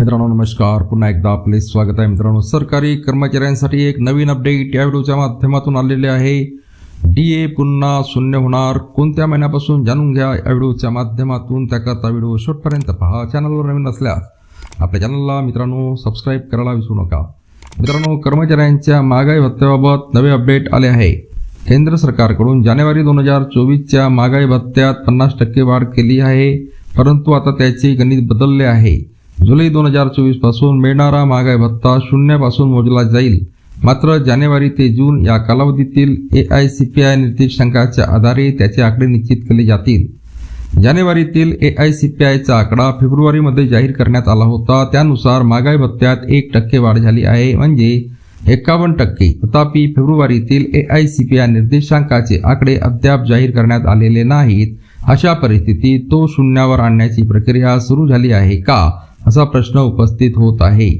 मित्रांनो नमस्कार. पुन्हा एकदा आपले स्वागत आहे मित्रांनो. सरकारी कर्मचाऱ्यांसाठी एक नवीन अपडेट या व्हिडिओच्या माध्यमातून आलेले आहे. डी ए पुन्हा शून्य होणार. कोणत्या महिन्यापासून जाणून घ्या या व्हिडिओच्या माध्यमातून. त्याकरता व्हिडिओ शेवटपर्यंत पहा. चॅनलवर नवीन असल्यास आपल्या चॅनलला मित्रांनो सबस्क्राईब करायला विसरू नका. मित्रांनो कर्मचाऱ्यांच्या महागाई भत्त्याबाबत नवे अपडेट आले आहे. केंद्र सरकारकडून जानेवारी दोन हजार चोवीसच्या महागाई भत्त्यात पन्नास टक्के वाढ केली आहे. परंतु आता त्याचे गणित बदलले आहे. जुलै दोन हजार चोवीसपासून मिळणारा महागाई भत्ता शून्यापासून मोजला जाईल. मात्र जानेवारी ते जून या कालावधीतील A I C P I निर्देशांकाच्या आधारे त्याचे आकडे निश्चित केले जातील. जानेवारीतील ए आय सी पी आयचा आकडा फेब्रुवारीमध्ये जाहीर करण्यात आला होता. त्यानुसार महागाई भत्त्यात एक टक्के वाढ झाली आहे. म्हणजे एकावन्न टक्के. तथापि फेब्रुवारीतील A I C P I निर्देशांकाचे आकडे अद्याप जाहीर करण्यात आलेले नाहीत. अशा परिस्थितीत तो शून्यावर आणण्याची प्रक्रिया सुरू झाली आहे का? असा प्रश्न उपस्थित होत आहे.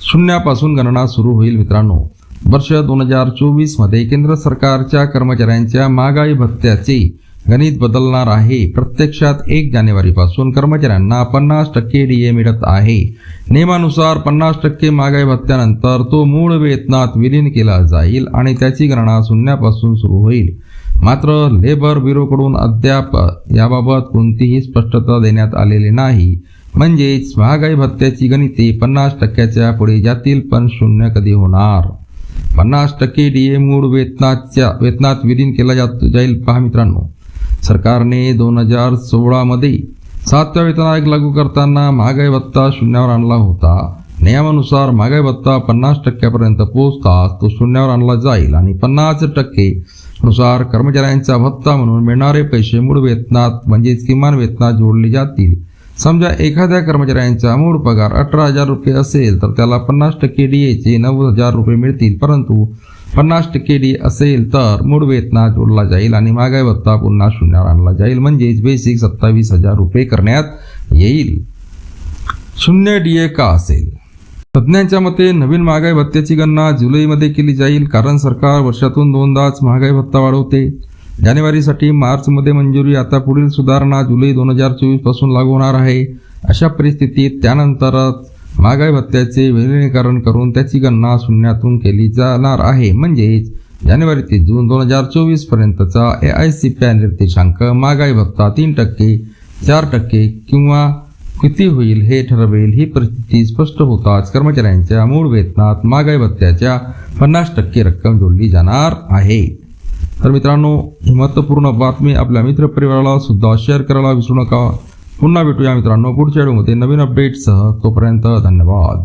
शून्यापासून गणना सुरू होईल मित्रांनो. वर्ष दोन हजार चोवीसमध्ये केंद्र सरकारच्या कर्मचाऱ्यांच्या महागाई भत्त्याचे गणित बदलणार आहे. प्रत्यक्षात एक जानेवारीपासून कर्मचाऱ्यांना पन्नास टक्के डीए मिळत आहे. नियमानुसार पन्नास टक्के महागाई भत्त्यानंतर तो मूळ वेतनात विलीन केला जाईल आणि त्याची गणना शून्यापासून सुरू होईल. मात्र लेबर ब्युरोकडून अद्याप याबाबत कोणतीही स्पष्टता देण्यात आलेली नाही. म्हणजेच महागाई भत्त्याची गणिते पन्नास टक्क्याच्या पुढे जातील पण शून्य कधी होणार? पन्नास टक्के डी ए मूळ वेतनाच्या वेतनात विलीन केला जात जाईल. पहा मित्रांनो सरकारने दोन हजार सोळामध्ये सातव्या वेतन आयोग लागू करताना महागाई भत्ता शून्यावर आणला होता. नियमानुसार महागाई भत्ता पन्नास टक्क्यापर्यंत पोहोचताच तो शून्यावर आणला जाईल आणि पन्नास टक्के नुसार कर्मचाऱ्यांचा भत्ता म्हणून मिळणारे पैसे मूळ वेतनात म्हणजेच किमान वेतनात जोडले जातील. समजा एखाद्या कर्मचाऱ्यांचा मूळ पगार अठरा हजार रुपये असेल तर त्याला पन्नास टक्के डी एचे नव्वद हजार रुपये मिळतील. परंतु पन्नास टक्के डी असेल तर मूळ वेतनात जोडला जाईल आणि महागाई भत्ता पुन्हा शून्यावर आणला जाईल. म्हणजेच बेसिक सत्तावीस हजार रुपये करण्यात येईल. शून्य डी ए का असेल? तज्ज्ञांच्या मते नवीन महागाई भत्त्याची गणना जुलैमध्ये केली जाईल कारण सरकार वर्षातून दोनदाच महागाई भत्ता वाढवते. जानेवारीसाठी मार्चमध्ये मंजुरी आता पुढील सुधारणा जुलै दोन हजार चोवीसपासून लागू होणार आहे. अशा परिस्थितीत त्यानंतरच महागाई भत्त्याचे विलिनीकरण करून त्याची गणना शून्यातून केली जाणार आहे. म्हणजेच जानेवारी ते जून दोन हजार चोवीस पर्यंतचा A I C P I निर्देशांक महागाई भत्ता तीन टक्के चार टक्के किंवा किती होईल हे ठरवेल ही परिस्थिती स्पष्ट होताच कर्मचाऱ्यांच्या मूळ वेतनात महागाई भत्त्याच्या पन्नास टक्के रक्कम जोडली जाणार आहे. तर मित्रांनो ही महत्त्वपूर्ण बातमी आपल्या मित्रपरिवाराला सुद्धा शेअर करायला विसरू नका. पुन्हा भेटूया मित्रांनो पुढच्या व्हिडिओमध्ये नवीन अपडेटसह तोपर्यंत धन्यवाद.